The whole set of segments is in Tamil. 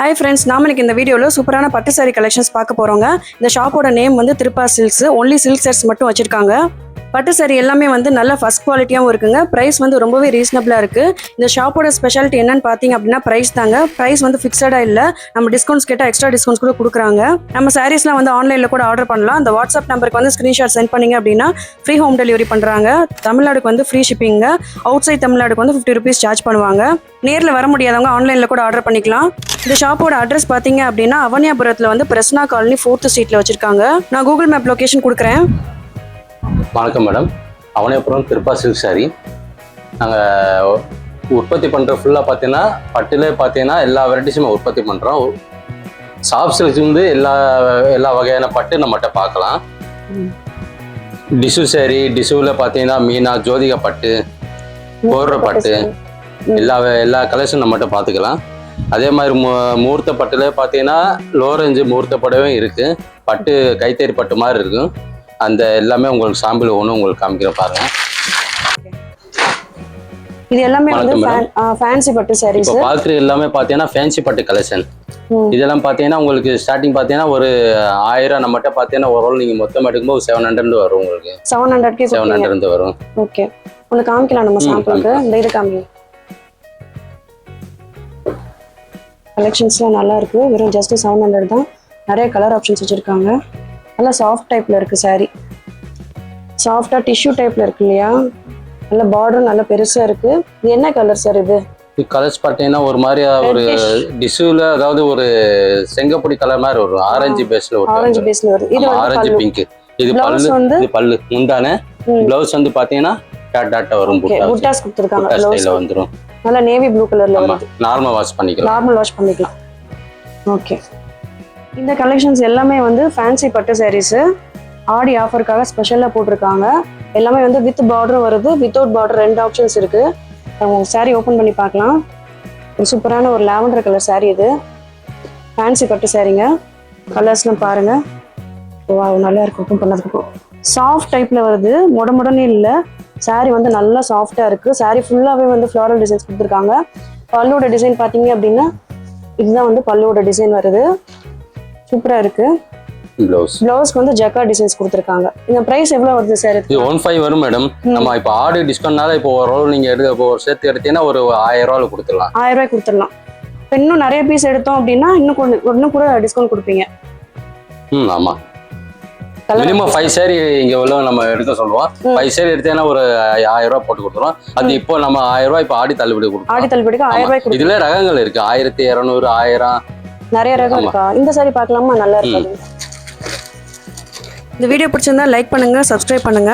ஹாய் ஃப்ரெண்ட்ஸ் நாம இன்னைக்கு இந்த வீடியோவில் சூப்பரான பட்டு சாரி கலெக்ஷன்ஸ் பார்க்க போகிறோங்க இந்த ஷாப்போட நேம் வந்து Thiruppa silks only silk sets மட்டும் வச்சுருக்காங்க. பட்டு சாரி எல்லாமே வந்து நல்ல ஃபஸ்ட் குவாலிட்டியாகவும் இருக்குங்க. ப்ரைஸ் வந்து ரொம்பவே ரீசனபிளாக இருக்குது இந்த ஷாப்போட ஸ்பெஷாலிட்டி என்னன்னு பார்த்தீங்க அப்படின்னா ப்ரைஸ் தாங்க. ப்ரைஸ் வந்து ஃபிக்ஸடாக இல்லை. நம்ம டிஸ்கவுண்ட்ஸ் கேட்டால் எக்ஸ்ட்ரா டிஸ்கவுண்ட்ஸ் கூட கொடுக்குறாங்க. நம்ம சாரீஸ்லாம் வந்து ஆன்லைனில் கூட ஆர்டர் பண்ணலாம். அந்த வாட்ஸ்அப் நம்பருக்கு வந்து ஸ்க்ரீன்ஷாட் சென்ட் பண்ணீங்க அப்படின்னா ஃப்ரீ ஹோம் டெலிவரி பண்ணுறாங்க தமிழ்நாடுக்கு வந்து ஃப்ரீ ஷிப்பிங்க அவுட் சைட் தமிழ்நாடுக்கு வந்து ஃபிஃப்டி ருபீஸ் சார்ஜ் பண்ணுவாங்க. நேரில் வர முடியாதவங்க ஆன்லைனில் கூட ஆர்டர் பண்ணிக்கலாம். இந்த ஷாப்போட அட்ரஸ் பார்த்தீங்க அப்படின்னா அவனியாபுரத்தில் வந்து பிரஸ்னா காலனி ஃபோர்த்து ஸ்ட்ரீட்டில் வச்சுருக்காங்க. நான் கூகுள் மேப் லொக்கேஷன் கொடுக்குறேன். வணக்கம் மேடம். அவனேபுரம் திருப்பா சில்க் சாரி நாங்கள் உற்பத்தி பண்ணுற ஃபுல்லாக பார்த்தீங்கன்னா பட்டிலே பார்த்தீங்கன்னா எல்லா வெரைட்டிஸுமே உற்பத்தி பண்ணுறோம் சாஃப்ட் சில்க்ஸ் வந்து எல்லா எல்லா வகையான பட்டு நம்மகிட்ட பார்க்கலாம் டிசு சாரி டிசுவில் பார்த்தீங்கன்னா மீனா ஜோதிகா பட்டு போடுற பட்டு எல்லா எல்லா கலெக்ஷன் நம்மகிட்ட பார்த்துக்கலாம் அதே மாதிரி மு முகூர்த்த பட்டில் பார்த்தீங்கன்னா லோ ரேஞ்சு முகூர்த்த படவே இருக்குது பட்டு கைத்தறி பட்டு மாதிரி இருக்கும். அந்த எல்லாமே உங்களுக்கு சாம்பிள் ஒன்று உங்களுக்கு காமிக்கிற பாருங்க. இது எல்லாமே வந்து ஃபேன்சி பட்டு சாரீஸ் இப்போ பார்க்குற எல்லாமே பார்த்தீங்கன்னா ஃபேன்சி பட்டு கலெக்ஷன் இதெல்லாம் பார்த்தீங்கன்னா உங்களுக்கு ஸ்டார்டிங் பார்த்தீங்கன்னா ஒரு ஆயிரம் நம்மகிட்ட பார்த்தீங்கன்னா ஒரு ரோல் நீங்கள் மொத்தம் எடுக்கும்போது செவன் ஹண்ட்ரட் வரும் உங்களுக்கு. செவன் ஹண்ட்ரட்கே செவன் ஹண்ட்ரட் வரும். ஓகே ஒன்று காமிக்கலாம் நம்ம சாம்பிளுக்கு இந்த இது காமி கலெக்ஷன்ஸ்லாம் நல்லா இருக்கு. வெறும் ஜஸ்ட் செவன் ஹண்ட்ரட் தான். நிறைய கலர் ஆப்ஷன்ஸ் வச்சுருக்காங்க. நல்லா சாஃப்ட் டைப்பில் இருக்கு saree. சாஃப்டாக டிஷ்யூ டைப்பில் இருக்கு இல்லையா? நல்ல பார்டர் நல்ல பெருசாக இருக்கு. இது என்ன கலர் சார் இது? கலர்ஸ் பார்த்தீங்கன்னா ஒரு மாதிரி ஒரு டிஷ்யூல அதாவது ஒரு செங்கப்பொடி கலர் மாதிரி வரும். ஆரஞ்சு பேஸ்ல ஒரு ஆரஞ்சு பேஸ்ல வருது இது ஆரஞ்சு பிங்க் இது பல்லு வந்து? இது பல்லு. முந்தானே. பிளவுஸ் வந்து பார்த்தீங்கன்னா டாட் டாட்டா வரும். புட்டாஸ் கொடுத்துருக்காங்க. ஸ்டைல வந்துடும் நல்லா நேவி ப்ளூ கலர்ல வருது. நார்மல் வாஷ் பண்ணிக்கலாம். நார்மல் வாஷ் பண்ணிக்கலாம். ஓகே இந்த கலெக்ஷன்ஸ் எல்லாமே வந்து ஃபேன்சி பட்டு சாரீஸு ஆடி ஆஃபருக்காக ஸ்பெஷலாக போட்டிருக்காங்க. எல்லாமே வந்து வித் பார்டர் வருது. வித்தவுட் பார்டர் ரெண்டு ஆப்ஷன்ஸ் இருக்குது சாரீ ஓப்பன் பண்ணி பார்க்கலாம். ஒரு சூப்பரான ஒரு லாவெண்டர் கலர் சாரீ இது. ஃபேன்சி பட்டு சாரீங்க கலர்ஸ்லாம் பாருங்கள் வா நல்லா இருக்கும் ஓப்பன் பண்ணதுக்கப்புறம். சாஃப்ட் டைப்பில் வருது. முட முடனே இல்லை. சாரீ வந்து நல்லா சாஃப்டாக இருக்குது சாரீ ஃபுல்லாகவே வந்து ஃப்ளாரல் டிசைன்ஸ் கொடுத்துருக்காங்க. பல்லோட டிசைன் பார்த்தீங்க அப்படின்னா இதுதான் வந்து பல்லோட டிசைன் வருது. சூப்பரா இருக்கு. பிளவுஸ் பிளவுஸ்க்கு வந்து ஜக்கா டிசைன்ஸ் கொடுத்துருக்காங்க. இந்த பிரைஸ் எவ்வளவு வருது சார் இது ஒன் ஃபைவ் வரும் மேடம் நம்ம இப்போ ஆடு டிஸ்கவுண்ட்னால இப்போ ஒரு ரோல் நீங்க எடுக்க இப்போ ஒரு சேர்த்து எடுத்தீங்கன்னா ஒரு ஆயிரம் ரூபாயில கொடுத்துடலாம். ஆயிரம் ரூபாய் கொடுத்துடலாம். இப்போ இன்னும் நிறைய பீஸ் எடுத்தோம் அப்படின்னா இன்னும் கொஞ்சம் இன்னும் கூட டிஸ்கவுண்ட் கொடுப்பீங்க. ம் ஆமா. Colour மினிமம் ஃபைவ் சேரி இங்க உள்ள நம்ம எடுக்க சொல்லுவோம். ஃபைவ் சேரி எடுத்தீங்கன்னா ஒரு ஆயிரம் ரூபாய் போட்டு கொடுத்துருவோம் அது இப்போ நம்ம ஆயிரம் ரூபாய் இப்போ ஆடி தள்ளுபடி ஆடி கொடுப்போம் தள்ளுபடிக்கு ஆயிரம் ரூபாய் இதுல ரகங்கள் இருக்கு. ஆயிரத்தி இரநூறு ஆயிரம் நிறைய ரகம். இருக்கா? இந்த சாரி பார்க்கலாமா? நல்லா இருக்காது. இந்த வீடியோ பிடிச்சிருந்தா லைக் பண்ணுங்க சப்ஸ்கிரைப் பண்ணுங்க.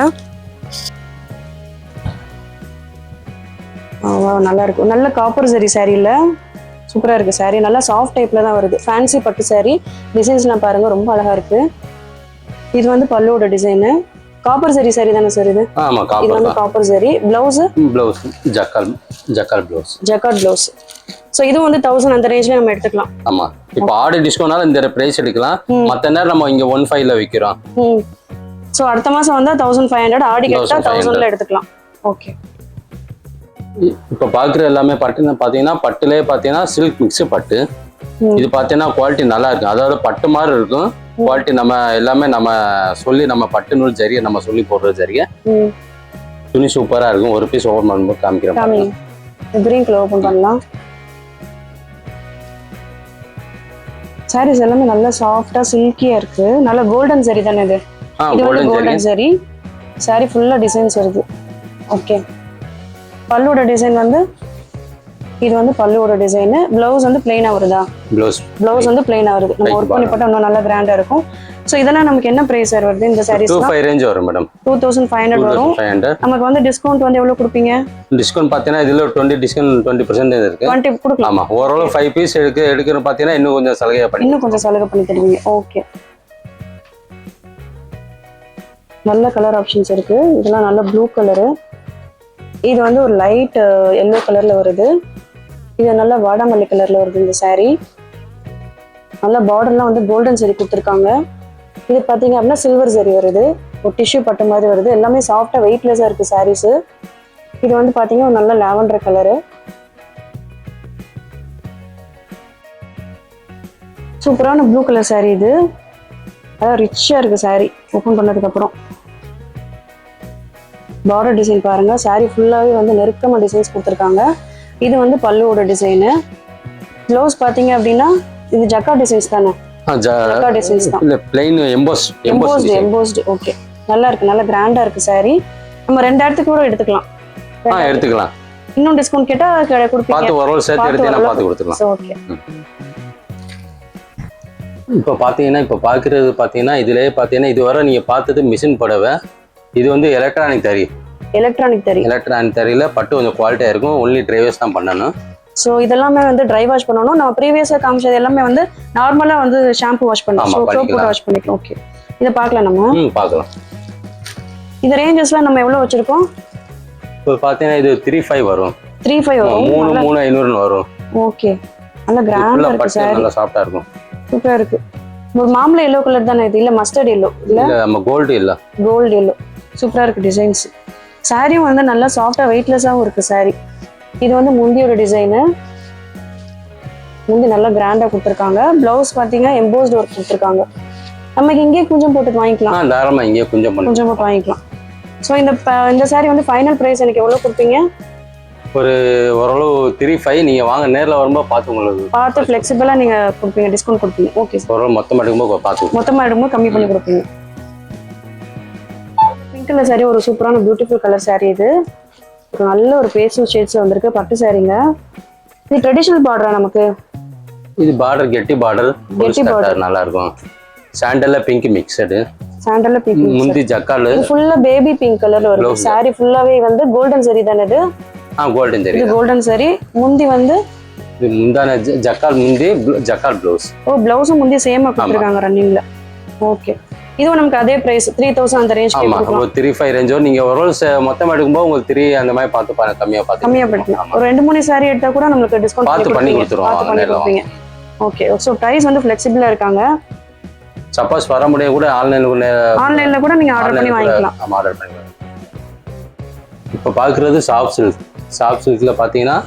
நல்லா இருக்கும் நல்ல காப்பர் சரி சாரியில் சூப்பராக இருக்கு saree. நல்லா சாஃப்ட் டைப்ல தான் வருது. ஃபேன்சி பட்டு saree. டிசைன்ஸ்லாம் பாருங்க ரொம்ப அழகா இருக்கு. இது வந்து பல்லுவோட டிசைனு காப்பர் சரி saree தானே சார் இது? ஆமா இது காப்பர் வந்து தான். காப்பர் சரி பிளவுஸ் பிளவுஸ் ஜக்கால் ஜக்கால் பிளவுஸ் ஜக்கார்ட் பிளவுஸ் ஸோ இதுவும் வந்து தௌசண்ட் அந்த ரேஞ்சில் நம்ம எடுத்துக்கலாம். ஆமா. இப்போ ஆடு டிஸ்கவுண்ட்னால இந்த பிரைஸ் எடுக்கலாம். மத்த நேரம் நம்ம இங்க ஒன் ஃபைவ்ல விற்கிறோம் ம். ஸோ அடுத்த மாதம் வந்தால் தௌசண்ட் ஃபைவ் ஹண்ட்ரட் ஆடி கட்டா 1500. தௌசண்ட்ல எடுத்துக்கலாம். ஓகே இப்போ பார்க்குற எல்லாமே பட்டு பார்த்தீங்கன்னா பட்டுலேயே பார்த்தீங்கன்னா சில்க் மிக்ஸ் பட்டு. இது பார்த்தீங்கன்னா குவாலிட்டி நல்லா இருக்கும். அதாவது பட்டு மாதிரி இருக்கும். குவாலிட்டி நம்ம எல்லாமே நம்ம சொல்லி நம்ம பட்டு நூல் ஜரியை நம்ம சொல்லி போடுறது ஜரிகை. ம். துணி சூப்பராக இருக்கும். ஒரு பீஸ் ஓப்பன் பண்ணும்போது காமிக்கிறேன். கிரீன் கலர் ஓப்பன் பண்ணலாம். சாரீஸ் எல்லாமே நல்லா சாஃப்டா சில்கியா இருக்கு. நல்ல கோல்டன் சரி தானே இது? கோல்டன் சரி சாரி ஃபுல்லா டிசைன்ஸ் வருது ஓகே பல்லுவோட டிசைன் வந்து இது வந்து பல்லுவோட டிசைன் பிளவுஸ் வந்து பிளெயினா வருதா ப்ளவுஸ் பிளவுஸ் வந்து பிளெயினா வருது நம்ம ஒர்க் பண்ணி போட்டா இன்னும் நல்லா கிராண்டா இருக்கும். ஸோ இதெல்லாம் நமக்கு என்ன பிரைஸ் சார் வருது இந்த சாரீஸ்லாம் ஃபைவ் ரேஞ்ச் வரும் madam two thousand five two hundred வரும் நமக்கு வந்து டிஸ்கவுண்ட் வந்து எவ்வளவு கொடுப்பீங்க? டிஸ்கவுண்ட் பார்த்தீங்கன்னா இதில் டுவெண்ட்டி டிஸ்கவுண்ட் டுவெண்ட்டி பர்சன்டேஜ் இருக்கு. டுவெண்ட்டி கொடுக்கலாம். ஆமாம் ஓரளவு ஃபைவ் பீஸ் எடுக்க எடுக்கிறோம் பார்த்தீங்கன்னா இன்னும் கொஞ்சம் சலுகையாக பண்ணி இன்னும் கொஞ்சம் சலுகை பண்ணி தருவீங்க. ஓகே நல்ல கலர் ஆப்ஷன்ஸ் இருக்கு. இதெல்லாம் நல்ல ப்ளூ கலரு இது வந்து ஒரு லைட் எல்லோ கலர்ல வருது. இது நல்ல வாடாமல்லி கலர்ல வருது இந்த சாரீ நல்ல பார்டர்லாம் வந்து கோல்டன் சரி கொடுத்துருக்காங்க. இது பார்த்தீங்க அப்படின்னா சில்வர் சரி வருது. ஒரு டிஷ்யூ பட்டு மாதிரி வருது. எல்லாமே சாஃப்டாக வெயிட்லெஸ்ஸாக இருக்குது சாரீஸு இது வந்து பார்த்தீங்கன்னா ஒரு நல்ல லாவெண்டர் கலரு சூப்பரான ப்ளூ கலர் சாரீ இது. அதான் ரிச்சாக இருக்குது சாரீ ஓப்பன் பண்ணதுக்கப்புறம் பார்டர் டிசைன் பாருங்க. சாரீ ஃபுல்லாகவே வந்து நெருக்கமாக டிசைன்ஸ் கொடுத்துருக்காங்க. இது வந்து பல்லுவோட டிசைனு ப்ளவுஸ் பார்த்தீங்க அப்படின்னா இது ஜக்கா டிசைன்ஸ் தானே? ஜக்கா டிசைன்ஸ் தான். இல்ல plain emboss emboss embossed embossed okay நல்லா இருக்கு நல்லா கிராண்டா இருக்கு saree. நம்ம ரெண்டு இடத்துக்கு கூட எடுத்துக்கலாம். ஆ எடுத்துக்கலாம். இன்னும் டிஸ்கவுண்ட் கேட்டா க- கொடுப்பீங்க. பார்த்து ஒரு சேர்த்து எடுத்தீங்கன்னா பார்த்து கொடுத்துக்கலாம். ஓகே இப்போ பார்த்தீங்கன்னா இப்போ பார்க்குறது பார்த்தீங்கன்னா இதுலயே பார்த்தீங்கன்னா இதுவரை நீங்கள் பார்த்தது மிஷின் புடவை. இது வந்து எலக்ட்ரானிக் தறி எலக்ட்ரானிக் தறி எலக்ட்ரானிக் தறியில் பட்டு கொஞ்சம் குவாலிட்டியாக இருக்கும். ஒன்லி டிரைவர்ஸ் தான் பண்ணணும். ஸோ இதெல்லாமே வந்து ட்ரை வாஷ் பண்ணணும். நம்ம ப்ரீவியஸாக காமிச்சது எல்லாமே வந்து நார்மலாக வந்து ஷாம்பு வாஷ் பண்ணலாம். So soap. வாஷ் பண்ணிக்கலாம். ஓகே இதை பார்க்கலாம் நம்ம. பார்க்கலாம். இந்த ரேஞ்சஸ்லாம் நம்ம எவ்வளோ வச்சிருக்கோம்? இப்போ பார்த்தீங்கன்னா இது த்ரீ ஃபைவ் வரும். த்ரீ ஃபைவ் மூணு வரும் மூணு ஐநூறுன்னு வரும். ஓகே நல்ல கிராண்டா ஃபுல்லாக இருக்கு சாரி நல்லா சாஃப்டாக இருக்கும். சூப்பரா இருக்கு. ஒரு மாம்பழம் எல்லோ கலர் தானே இது? இல்ல மஸ்டர்ட் எல்லோ இல்ல? நம்ம கோல்டு இல்லை கோல்டு எல்லோ சூப்பரா இருக்கு டிசைன்ஸ் சாரியும் வந்து நல்லா சாஃப்டா வெயிட்லெஸ்ஸாகவும் இருக்கு சாரி இது வந்து முந்தியோட டிசைனு முந்தி நல்லா கிராண்டா கொடுத்துருக்காங்க. பிளவுஸ் பாத்தீங்கன்னா எம்போஸ்டு ஒர்க் கொடுத்துருக்காங்க. நமக்கு இங்கேயே கொஞ்சம் போட்டு வாங்கிக்கலாம். தாராளமாக இங்கேயே கொஞ்சம் பண்ணி கொஞ்சம் போட்டு வாங்கிக்கலாம். ஸோ இந்த இந்த சாரி வந்து ஃபைனல் ப்ரைஸ் எனக்கு எவ்வளோ கொடுப்பீங்க? ஒரு ஓரளவு த்ரீ ஃபைவ் நீங்கள் வாங்க நேரில் வரும்போது பார்த்து உங்களுக்கு பார்த்து ஃப்ளெக்சிபிளாக நீங்கள் கொடுப்பீங்க டிஸ்கவுண்ட் கொடுப்பீங்க. ஓகே சார் ஓரளவு மொத்தம் எடுக்கும்போது பார்த்து மொத்தமாக எடுக்கும்போது கம்மி பண்ணி கொடுப்பீங்க. கலர் saree ஒரு சூப்பரான பியூட்டிஃபுல் கலர் saree இது. ஒரு நல்ல ஒரு பேஸ்டல் ஷேட்ஸ் வந்திருக்கு பட்டு சாரீங்க இது ட்ரெடிஷ்னல் பார்டரா நமக்கு? இது பார்டர் கெட்டி பார்டர் கெட்டி border. நல்லா இருக்கும் சாண்டல்ல பிங்க் மிக்சடு சாண்டல்ல பிங்க் முந்தி ஜக்காலு. இது ஃபுல்லா பேபி பிங்க் கலர்ல Blouse. saree ஃபுல்லாவே வந்து கோல்டன் saree தானே இது? ஆ கோல்டன் இது தெரியும் கோல்டன் saree. முந்தி வந்து? இது முந்தான ஜக்கால் முந்தி ஜக்கால் ப்ளவுஸ் ஓ பிளவுஸும் முந்தி சேமா கொடுத்துருக்காங்க ரன்னிங்ல ஓகே இதுவும் நமக்கு அதே பிரைஸ் த்ரீ தௌசண்ட் அந்த ரேஞ்ச் ஆமா கொடுக்கலாம். ஒரு த்ரீ ஃபைவ் ரேஞ்சோ நீங்க ஒரு ரோல் மொத்தமா எடுக்கும்போது உங்களுக்கு த்ரீ அந்த மாதிரி பார்த்து பாருங்க கம்மியா பார்த்து கம்மியா படுத்தலாம் ஒரு ரெண்டு மூணு saree எடுத்தா கூட நம்மளுக்கு டிஸ்கவுண்ட் பார்த்து பண்ணி. கொடுத்துருவோம், ஓகே ஸோ ப்ரைஸ் வந்து ஃப்ளெக்சிபிளா இருக்காங்க. சப்போஸ் வர முடியாது கூட ஆன்லைன்ல ஆன்லைன்ல கூட நீங்க ஆர்டர் பண்ணி வாங்கிக்கலாம். ஆமா ஆர்டர் பண்ணிக்கலாம். இப்போ பார்க்குறது சாஃப்ட் சில்க் சாஃப்ட் சில்கில் பார்த்தீங்கன்னா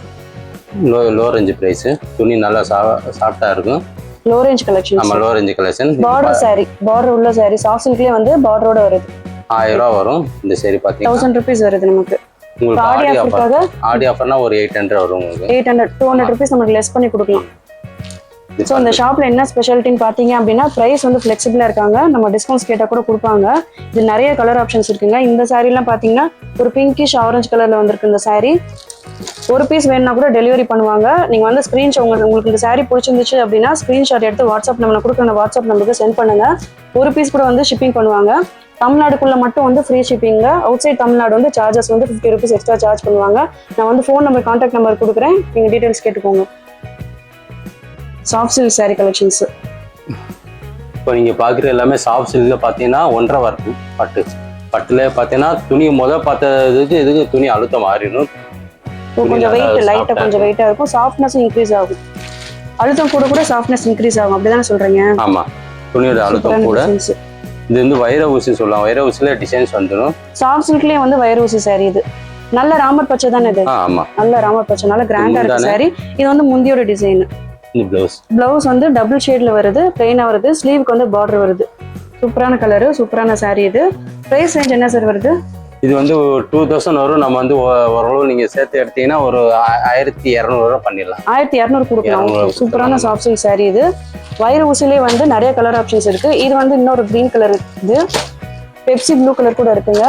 லோ லோ ரேஞ்சு ப்ரைஸு துணி நல்லா சா சாஃப்டாக இருக்கும். லோ ரேஞ்ச் கலெக்ஷன் நம்ம low range collection border saree border உள்ள saree சாஃப்ட் சில்க்லயே வந்து பார்டரோட வருது. ஆயிரம் ரூபா வரும். இந்த சரி பார்த்தீங்கன்னா தௌசண்ட் ருபீஸ் வருது நமக்கு. உங்களுக்கு ஆடி ஆடி ஆஃபர் ஆஃபருக்காக ஆடி ஆஃபர்னா ஒரு எயிட் ஹண்ட்ரட் வரும் உங்களுக்கு. Eight hundred two hundred rupees நமக்கு லெஸ் பண்ணி கொடுக்கலாம். ஸோ இந்த ஷாப்ல என்ன ஸ்பெஷாலிட்டின்னு பார்த்தீங்க அப்படின்னா ப்ரைஸ் வந்து ஃப்ளெக்சிபிளாக இருக்காங்க. நம்ம டிஸ்கவுண்ட்ஸ் கேட்டால் கூட கொடுப்பாங்க. இது நிறைய கலர் ஆப்ஷன்ஸ் இருக்குங்க. இந்த சாரீலாம் பார்த்தீங்கன்னா ஒரு பிங்கிஷ் ஆரஞ்சு கலரில் வந்திருக்கு இந்த saree. ஒரு பீஸ் வேணும்னா கூட டெலிவரி பண்ணுவாங்க. நீங்கள் வந்து ஸ்க்ரீன்ஷாட் உங்களுக்கு உங்களுக்கு இந்த saree பிடிச்சிருந்துச்சு அப்படின்னா ஸ்க்ரீன்ஷாட் எடுத்து வாட்ஸ்அப் நம்ம கொடுக்குற வாட்ஸ்அப் நம்பருக்கு சென்ட் பண்ணுங்க. ஒரு பீஸ் கூட வந்து ஷிப்பிங் பண்ணுவாங்க. தமிழ்நாடுக்குள்ள மட்டும் வந்து ஃப்ரீ ஷிப்பிங்க அவுட் சைட் தமிழ்நாடு வந்து சார்ஜஸ் வந்து ஃபிஃப்டி ருபீஸ் எக்ஸ்ட்ரா சார்ஜ் பண்ணுவாங்க. நான் வந்து ஃபோன் நம்பர் கான்டாக்ட் நம்பர் கொடுக்குறேன். நீங்கள் டீட்டெயில்ஸ் கேட்டுக்கோங்க. சாஃப்ட் சில்க் saree கலெக்ஷன்ஸ் இப்போ நீங்கள் பார்க்குற எல்லாமே சாஃப்ட் சில்கில் பார்த்தீங்கன்னா ஒன்றரை வரும் பட்டு. பட்டில் பார்த்தீங்கன்னா துணி முதல் பார்த்ததுக்கு இதுக்கு துணி அழுத்தம் மாறிடும். கொஞ்சம் வெயிட் லைட்டாக ஆ கொஞ்சம் வெயிட்டாக இருக்கும். சாஃப்ட்னஸ் இன்க்ரீஸ் ஆகும். அழுத்தம் கூட கூட சாஃப்ட்னஸ் இன்க்ரீஸ் ஆகும். அப்படிதானே சொல்றீங்க? ஆமாம் துணியோட அழுத்தம் கூட. இது வந்து வைர ஊசி சொல்லலாம். வைர ஊசியில் டிசைன்ஸ் வந்துடும் சாஃப்ட் சில்க்லயே வந்து வயர் ஊசி saree இது. நல்ல ராமர் பச்சை தானே இது? ஆ ஆமாம் நல்ல ராமர் பச்சை நல்ல கிராண்டா இருக்கு saree. இது வந்து முந்தியோட டிசைன் ப்ளவுஸ் பிளவுஸ் வந்து டபுள் ஷேட்ல வருது பிளெயினா வருது ஸ்லீவுக்கு வந்து பார்டர் வருது. சூப்பரான கலரு சூப்பரான saree இது. பிரைஸ் ரேஞ்ச் என்ன சார் வருது? இது வந்து டூ தௌசண்ட் வரும். நம்ம வந்து ஓரளவு நீங்கள் சேர்த்து எடுத்தீங்கன்னா ஒரு ஆயிரத்தி இரநூறுவா பண்ணிடலாம். ஆயிரத்தி இரநூறு கொடுக்கலாம். சூப்பரான சில்க் saree இது. வயிறு ஊசிலே வந்து நிறைய கலர் ஆப்ஷன்ஸ் இருக்கு. இது வந்து இன்னொரு கிரீன் கலர் இது. பெப்சி ப்ளூ கலர் கூட இருக்குங்க.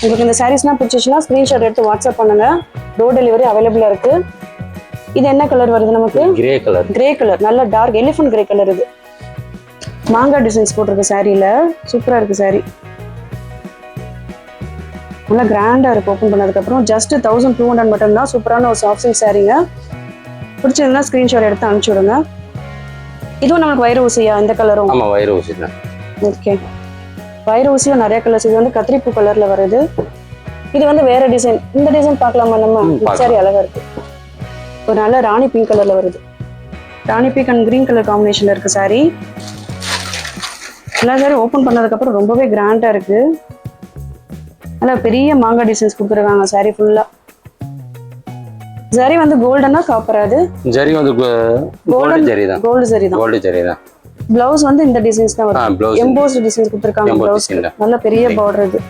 உங்களுக்கு இந்த சாரீஸ்லாம் பிடிச்சிச்சுன்னா ஸ்க்ரீன்ஷாட் எடுத்து வாட்ஸ்அப் பண்ணுங்க. டோர் டெலிவரி அவைலபிளா இருக்கு. இது என்ன கலர் வருது நமக்கு? கிரே கலர் கிரே கலர் நல்ல டார்க் எலிஃபன்ட் கிரே கலர் இது. மாங்காய் டிசைன்ஸ் போட்டிருக்கு சாரியில சூப்பரா இருக்கு saree. நல்லா கிராண்டா இருக்கு ஓப்பன் பண்ணதுக்கப்புறம் ஜஸ்ட் தௌசண்ட் டூ ஹண்ட்ரட் மட்டும் தான் சூப்பரான ஒரு சாஃப்ட் சில்க் சாரீங்க பிடிச்சிருந்தா ஸ்க்ரீன்ஷாட் எடுத்து அனுப்பிச்சு விடுங்க. இதுவும் நமக்கு வயிறு ஊசியா? இந்த கலரும் ஆமாம் வைர ஊசி தான். ஓகே வயிறு ஊசியில் நிறைய கலர்ஸ் இது வந்து கத்திரிப்பூ கலர்ல வருது. இது வந்து வேற டிசைன் இந்த டிசைன் பார்க்கலாமா நம்ம? ம், இந்த saree அழகா இருக்கு. ஒரு நல்ல ராணி பிங்க் கலர்ல வருது. Rani pink and green colour காம்பினேஷன்ல இருக்கு saree. எல்லா சாரி ஓப்பன் பண்ணதுக்கப்புறம் ரொம்பவே கிராண்டா இருக்கு. நல்லா பெரிய மாங்காய் டிசைன்ஸ் கொடுத்துருக்காங்க saree ஃபுல்லா ஜரி வந்து கோல்டனா காப்பர் அது? ஜரி வந்து கோல்டு ஜரி தான். கோல்டு ஜரி தான். கோல்டு ஜரி தான். பிளவுஸ் வந்து இந்த டிசைன்ஸ் தான் வரும். எம்போஸ்ட் டிசைன்ஸ் கொடுத்துருக்காங்க பிளவுஸ். நல்ல பெரிய பார்டர் இது.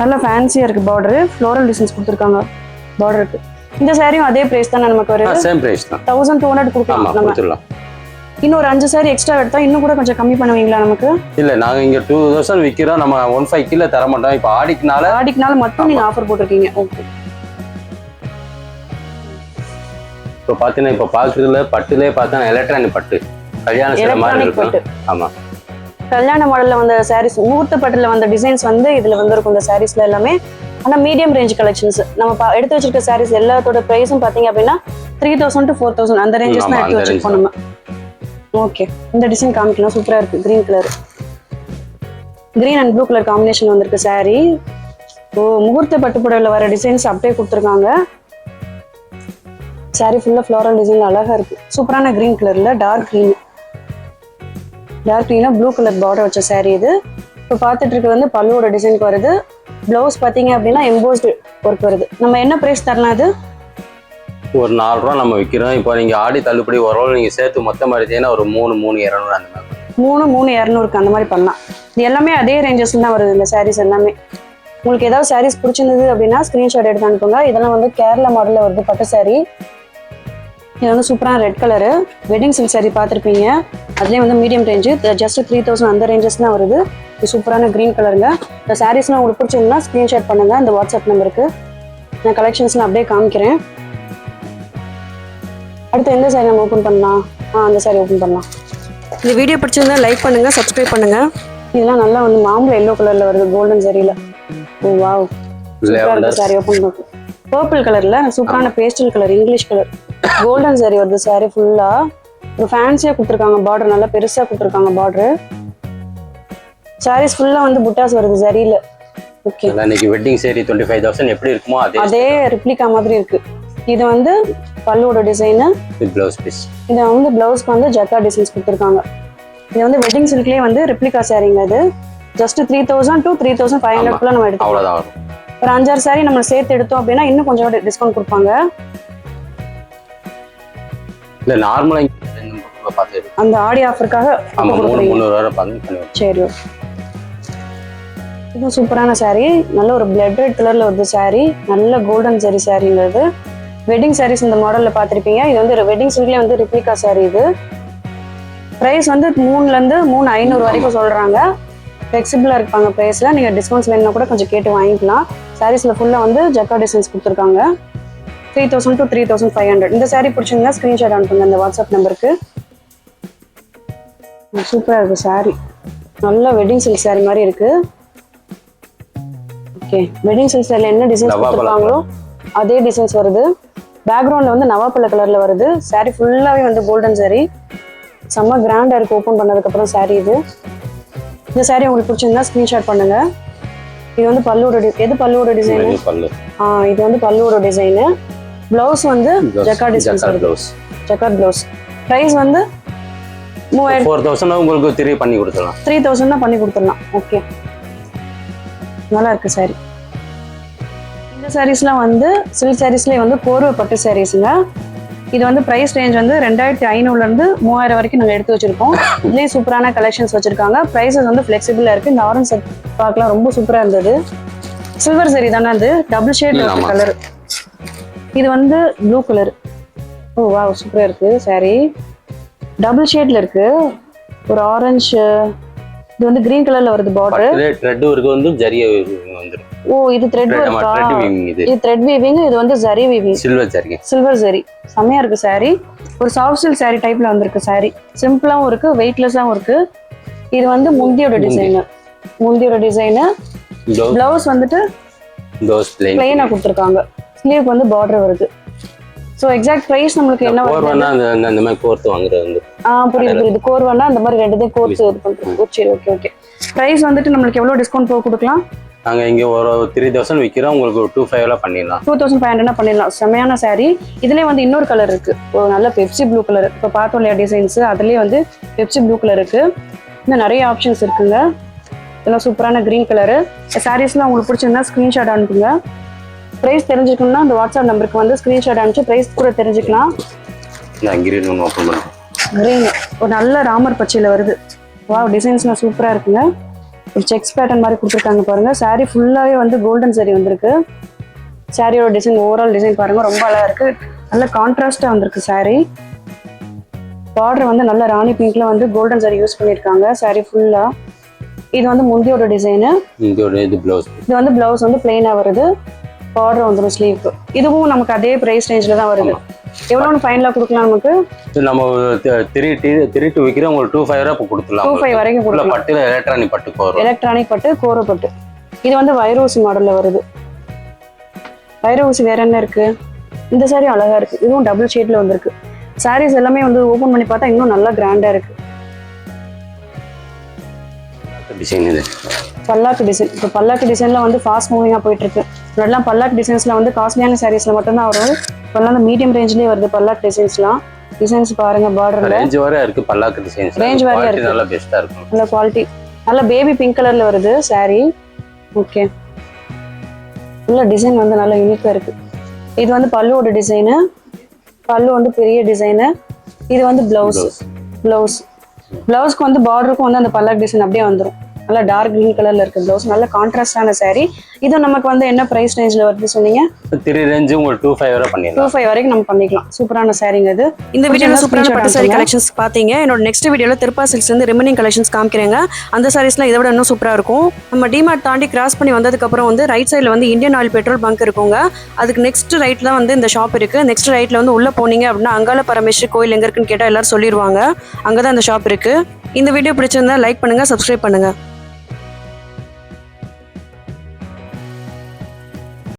நல்ல ஃபேன்சியா இருக்கு பார்டர் ஃப்ளோரல் டிசைன்ஸ் கொடுத்துருக்காங்க பார்டருக்கு இந்த சாரியும் அதே பிரைஸ் தான் நமக்கு வருது? சேம் பிரைஸ் தான். தௌசண்ட் டூ ஹண்ட்ரட் ஆமா கொடுக்கலாம் நம்ம. கொடுத்துடலாம். இன்னும் ஒரு அஞ்சு சாரி எக்ஸ்ட்ரா எடுத்தா இன்னும் கூட கொஞ்சம் கம்மி பண்ணுவீங்களா நமக்கு? இல்ல நாங்க இங்க டூ தௌசண்ட் விக்கிறோம். நம்ம ஒன் ஃபைவ் கீழே தர மாட்டோம். இப்போ ஆடிக்குனால ஆடிக்குனால மட்டும் நீங்க ஆஃபர் போட்டிருக்கீங்க. ஓகே இப்போ பார்த்தீங்கன்னா இப்போ பார்க்குறதுல பட்டுலேயே பார்த்தா எலக்ட்ரானிக் பட்டு. கல்யாண சில மாதிரி இருக்கும். ஆமா. கல்யாண மாடல்ல வந்த சாரீஸ் முகூர்த்த பட்டுல வந்த டிசைன்ஸ் வந்து இதுல வந்திருக்கும் இந்த சாரீஸ்ல எல்லாமே. ஆனா மீடியம் ரேஞ்ச் கலெக்ஷன்ஸ் நம்ம எடுத்து வச்சிருக்க சாரீஸ் எல்லாத்தோட பிரைஸும் பாத்தீங்க அப்படின்னா three thousand to four thousand அந்த ரேஞ்சஸ் தான் எடுத்து வச்சிருக்கோம் நம்ம. ஓகே இந்த டிசைன் காமிக்கலாம் சூப்பராக இருக்கு. Green colour green and blue colour combination வந்திருக்கு saree. ஓ முகூர்த்த பட்டுப்புடவில் வர டிசைன்ஸ் அப்படியே கொடுத்துருக்காங்க. Saree ஃபுல்லாக ஃப்ளோரல் டிசைன் அழகா இருக்கு. சூப்பரான கிரீன் கலரில் டார்க் க்ரீன் டார்க் க்ரீனாக ப்ளூ கலர் பார்டர் வச்ச saree இது. இப்போ பார்த்துட்டு வந்து பல்லுவோட டிசைனுக்கு வருது. ப்ளவுஸ் பார்த்தீங்க அப்படின்னா எம்போஸ்டு ஒர்க் வருது. நம்ம என்ன ப்ரைஸ் தரலாம் அது? ஒரு நாலு ரூபா நம்ம விற்கிறோம் இப்போ நீங்க ஆடி தள்ளுபடி வரும் நீங்க சேர்த்து மொத்தமாக எடுத்தீங்கன்னா ஒரு மூணு மூணு இரநூறு அந்த மாதிரி. மூணு மூணு இரநூறுக்கு அந்த மாதிரி பண்ணலாம். இது எல்லாமே அதே ரேஞ்சஸ்ல தான் வருது இந்த சாரீஸ் எல்லாமே. உங்களுக்கு ஏதாவது சாரீஸ் பிடிச்சிருந்தது அப்படின்னா ஸ்க்ரீன்ஷாட் எடுத்து அனுப்புங்க. இதெல்லாம் வந்து கேரளா மாடலில் வருது பட்டு saree. இது வந்து சூப்பரான red colour wedding silk saree பார்த்துருப்பீங்க. அதுலேயே வந்து medium range just three thousand அந்த ரேஞ்சஸ் தான் வருது. இது சூப்பரான க்ரீன் கலருங்க இந்த சாரீஸ்லாம் உங்களுக்கு பிடிச்சிருந்தா ஸ்க்ரீன்ஷாட் பண்ணுங்க. இந்த வாட்ஸ்அப் நம்பருக்கு நான் கலெக்ஷன்ஸ்லாம் அப்படியே காமிக்கிறேன். அடுத்து எந்த சாரி நம்ம ஓப்பன் பண்ணலாம்? ஆ அந்த சாரி ஓப்பன் பண்ணலாம். இந்த வீடியோ பிடிச்சிருந்தா லைக் பண்ணுங்க சப்ஸ்கிரைப் பண்ணுங்க. இதெல்லாம் நல்லா வந்து மாம்பழம் எல்லோ கலர்ல வருது கோல்டன் சரியில ஓ வாவ். சாரி ஓப்பன் பண்ணுங்க பர்பிள் கலர்ல சூப்பரான pastel colour English colour golden sari வருது சாரி ஃபுல்லா ஒரு ஃபேன்சியா கொடுத்துருக்காங்க பார்டர் நல்லா பெருசா கொடுத்துருக்காங்க பார்டர் சாரீஸ் ஃபுல்லா வந்து புட்டாஸ் வருது சரியில ஓகே இன்னைக்கு wedding sari twenty five thousand எப்படி இருக்குமோ அதே அதே ரிப்ளிகா மாதிரி இருக்கு. இது வந்து பல்லுவோட டிசைனு ப்ளவுஸ் பீஸ் இதை வந்து பிளவுஸ்க்கு வந்து ஜக்கா டிசைன்ஸ் கொடுத்துருக்காங்க. இது வந்து வெட்டிங் சில்க்லேயே வந்து ரெப்ளிகா சாரீங்க இது. Just three thousand to three thousand five ஹண்ட்ரட்குள்ள நம்ம எடுத்துக்கலாம். அவ்வளோதான் ஒரு அஞ்சாறு சாரி நம்ம சேர்த்து எடுத்தோம் அப்படின்னா இன்னும் கொஞ்சம் டிஸ்கவுண்ட் கொடுப்பாங்க. இல்லை பார்த்து அந்த ஆடி ஆஃபருக்காக சரி. இது சூப்பரான saree. நல்ல ஒரு பிளட் ரெட் கலர்ல வருது saree. நல்ல கோல்டன் saree சாரிங்கிறது வெட்டிங் sarees இந்த மாடல்ல பார்த்திருப்பீங்க. இது வந்து வெட்டிங் சில்க்லேயே வந்து ரிப்ளிகா saree இது. ப்ரைஸ் வந்து மூணுல இருந்து மூணு ஐநூறு வரைக்கும் சொல்றாங்க. ஃப்ளெக்சிபிளா இருப்பாங்க ப்ரைஸ்ல நீங்க டிஸ்கவுண்ட்ஸ் வேணும்னா கூட கொஞ்சம் கேட்டு வாங்கிக்கலாம். சாரீஸ்ல ஃபுல்லா வந்து ஜக்கா டிசைன்ஸ் கொடுத்துருக்காங்க. Three thousand to three thousand five hundred இந்த saree பிடிச்சிருந்தா ஸ்க்ரீன்ஷாட் அனுப்புங்க இந்த வாட்ஸ்அப் நம்பருக்கு சூப்பரா இருக்கு saree. நல்ல வெட்டிங் சில்க் saree மாதிரி இருக்கு. ஓகே வெட்டிங் சில்க் சாரியில் என்ன டிசைன்ஸ் கொடுத்துருக்காங்களோ அதே டிசைன்ஸ் வருது. பேக்ரவுண்ட்ல வந்து நவாப்பழ கலர்ல வருது. Saree ஃபுல்லாவே வந்து கோல்டன் saree. செம்ம கிராண்டா இருக்கு. ஓப்பன் பண்ணதுக்கு அப்புறம் saree இது. இந்த saree உங்களுக்கு பிடிச்சிருந்தா ஸ்கிரீன்ஷாட் பண்ணுங்க. இது வந்து பல்லுவோட டி- எது பல்லுவோட டிசைன் ஆ இது வந்து பல்லுவோட டிசைனு பிளவுஸ் வந்து ஜக்கா டிசைன்ஸ் வருது ப்ளவுஸ் ஜக்கார்ட் பிளவுஸ் ப்ரைஸ் வந்து மூவாயிரம் ஃபோர் தௌசண்ட் உங்களுக்கு திரும்பி பண்ணி கொடுத்துடலாம். த்ரீ தௌசண்ட் தான் பண்ணி கொடுத்துடலாம். ஓகே நல்லா இருக்கு சாரி இந்த சாரீஸ்லாம் வந்து சில்க் சாரீஸ்லேயே வந்து கோர்வை பட்டு சாரீஸுங்க இது வந்து ப்ரைஸ் ரேஞ்ச் வந்து ரெண்டாயிரத்தி ஐநூறுலேருந்து மூவாயிரம் வரைக்கும் நாங்கள் எடுத்து வச்சிருக்கோம். இதுலேயே சூப்பரான கலெக்ஷன்ஸ் வச்சிருக்காங்க. ப்ரைஸஸ் வந்து ஃப்ளெக்சிபிளாக இருக்குது இந்த ஆரஞ்ச் செட் பார்க்கலாம். ரொம்ப சூப்பராக இருந்தது. சில்வர் சரி தானே அது? Double shade. கலர் இது வந்து ப்ளூ கலர் ஓ வா சூப்பராக இருக்கு சாரி டபுள் ஷேட்ல இருக்கு. ஒரு ஆரஞ்சு இது வந்து கிரீன் கலர்ல வருது பார்டர் ஒர்க்கு வந்து ஜரிய வந்துடும் ஓ இது த்ரெட் த்ரெட் வீவிங் இது. இது த்ரெட் வீவிங் இது வந்து ஜரி வீவிங் சில்வர் ஜரிகை சில்வர் ஜரி செம்மையா இருக்கு saree. ஒரு சாஃப்ட் சில்க் saree டைப்ல வந்திருக்கு saree. சிம்பிளாவும் இருக்கு வெயிட்லெஸ்ஸாவும் இருக்கு. இது வந்து முந்தியோட முந்தி. டிசைனு முந்தியோட டிசைனு ப்ளவுஸ் வந்துட்டு ப்ளவுஸ் பிளைன் பிளெயினா கொடுத்துருக்காங்க. ஸ்லீவ்க்கு வந்து பார்டர் வருது. ஸோ எக்ஸாக்ட் ப்ரைஸ் நம்மளுக்கு என்ன வருது? அந்த மாதிரி கோர்த்து வாங்குறது வந்து. ஆ புரியுது புரியுது. கோர்வானா அந்த மாதிரி ரெண்டுத்தையும் கோர்த்து இது பண்றோம் ஓ, சரி ஓகே ஓகே. ப்ரைஸ் வந்துட்டு நம்மளுக்கு எவ்வளோ டிஸ்கவுண்ட் போக கொடுக்கலாம்? நாங்கள் இங்கே ஒரு த்ரீ தௌசண்ட் விற்கிறோம் உங்களுக்கு டூ ஃபைவ்ல பண்ணிடலாம். டூ தௌசண்ட் ஃபைவ் ஹண்ட்ரட் பண்ணிடலாம். செமையான saree. இதுலேயே வந்து இன்னொரு கலர் இருக்கு. ஒரு நல்ல பெப்சி ப்ளூ கலர் இப்போ பார்த்தோம் இல்லையா டிசைன்ஸ் அதுலேயே வந்து பெப்சி ப்ளூ கலர் இருக்கு. இன்னும் நிறைய ஆப்ஷன்ஸ் இருக்குங்க. இதெல்லாம் சூப்பரான க்ரீன் கலரு சாரீஸ்லாம் உங்களுக்கு பிடிச்சிருந்தா ஸ்க்ரீன்ஷாட் அனுப்புங்க. ப்ரைஸ் தெரிஞ்சுக்கணும்னா அந்த வாட்ஸ்அப் நம்பருக்கு வந்து ஸ்க்ரீன்ஷாட் அனுப்பிச்சு ப்ரைஸ் கூட தெரிஞ்சுக்கலாம். கிரீன் ஒரு நல்ல ராமர் பச்சையில் வருது. வா டிசைன்ஸ்லாம் சூப்பராக இருக்குங்க. செக்ஸ் பேட்டர்ன் மாதிரி கொடுத்துருக்காங்க பாருங்க. Saree ஃபுல்லாகவே வந்து கோல்டன் saree வந்திருக்கு. சாரியோட டிசைன் ஓவரால் டிசைன் பாருங்க. ரொம்ப அழகா இருக்கு. நல்ல கான்ட்ராஸ்டாக வந்திருக்கு saree. பார்டர் வந்து நல்ல ராணி பிங்க்ல வந்து கோல்டன் saree யூஸ் பண்ணியிருக்காங்க. Saree ஃபுல்லாக இது வந்து முந்தியோட டிசைனு இது ப்ளவுஸ் இது வந்து பிளவுஸ் வந்து பிளெயினாக வருது. பார்டர் வந்துடும் ஸ்லீவ்க்கு இதுவும் நமக்கு அதே ப்ரைஸ் ரேஞ்சில் தான் வருது. எவ்வளோன்னு ஃபைனலாக கொடுக்கலாம் நமக்கு? நம்ம த்ரீ டி த்ரீ டூ விற்கிறோம் உங்களுக்கு டூ ஃபைவ் இப்போ கொடுத்துடலாம் டூ ஃபைவ் வரைக்கும் கொடுக்கலாம். பட்டில் எலக்ட்ரானிக் வரும். எலக்ட்ரானிக் பட்டு கோர பட்டு. இது வந்து வைரோசி மாடல்ல வருது. வைரோசி வேற என்ன இருக்கு? இந்த saree அழகா இருக்கு. இதுவும் டபுள் ஷேட்ல வந்திருக்கு. Sarees எல்லாமே வந்து ஓபன் பண்ணி பார்த்தா இன்னும் நல்லா கிராண்டா இருக்கு. டிசைன் இது. பல்லாக்கு டிசைன் இப்போ பல்லாக்கு டிசைன்ல வந்து ஃபாஸ்ட் மூவிங்காக போயிட்டு இருக்கு முன்னாடிலாம் பல்லாக்கு டிசைன்ஸ்ல வந்து காஸ்ட்லியான சாரீஸ்ல மட்டும்தான் வரும். இப்போல்லாம் அந்த மீடியம் ரேஞ்ச்லேயே வருது பல்லாக்கு டிசைன்ஸ்லாம் டிசைன்ஸ் பாருங்க பார்டர்ல ரேஞ்ச் வரை இருக்கு பல்லாக்கு டிசைன்ஸ் Range வரையும் இருக்கு. நல்லா பெஸ்ட்டாக இருக்கும். நல்ல குவாலிட்டி நல்ல பேபி பிங்க் கலர்ல வருது saree. ஓகே உள்ள டிசைன் வந்து நல்ல யூனிக்கா இருக்கு. இது வந்து பல்லுவோட டிசைனு பல்லு வந்து பெரிய டிசைனு இது வந்து பிளவுஸ் பிளவுஸ் பிளவுஸ்க்கு வந்து பார்டருக்கும் வந்து அந்த பல்லாக் டிசைன் அப்படியே வந்துடும் நல்ல டார்க் கிரீன் கலர்ல இருக்கு பிளவுஸ் நல்ல கான்ட்ராஸ்டான saree. இது நமக்கு வந்து என்ன பிரைஸ் ரேஞ்சில் வருது சொன்னீங்க? த்ரீ ரேஞ்சு உங்களுக்கு டூ ஃபைவ் வரை டூ பண்ணிடலாம் ஃபைவ் வரைக்கும் நம்ம பண்ணிக்கலாம். சூப்பரான சாரீங்க இது. இந்த வீடியோல சூப்பரான பட்டு சாரி கலெக்ஷன்ஸ் பாத்தீங்க. என்னோட நெக்ஸ்ட் வீடியோல திருப்பா சில்க்ஸ் வந்து ரிமைனிங் கலெக்ஷன்ஸ் காமிக்கிறேங்க. அந்த சாரீஸ்லாம் இதை விட இன்னும் சூப்பரா இருக்கும். நம்ம டிமார்ட் தாண்டி கிராஸ் பண்ணி வந்ததுக்கு அப்புறம் வந்து ரைட் சைடுல வந்து இந்தியன் ஆயில் பெட்ரோல் பங்க் இருக்குங்க. அதுக்கு நெக்ஸ்ட் ரைட்ல தான் வந்து இந்த ஷாப் இருக்கு. நெக்ஸ்ட் ரைட்ல வந்து உள்ள போனீங்க அப்படின்னா அங்காள பரமேஸ்வரி கோயில் எங்க இருக்குன்னு கேட்டா எல்லாரும் சொல்லிடுவாங்க அங்கதான் இந்த ஷாப் இருக்கு. இந்த வீடியோ பிடிச்சிருந்தா லைக் பண்ணுங்க சப்ஸ்கிரைப் பண்ணுங்க.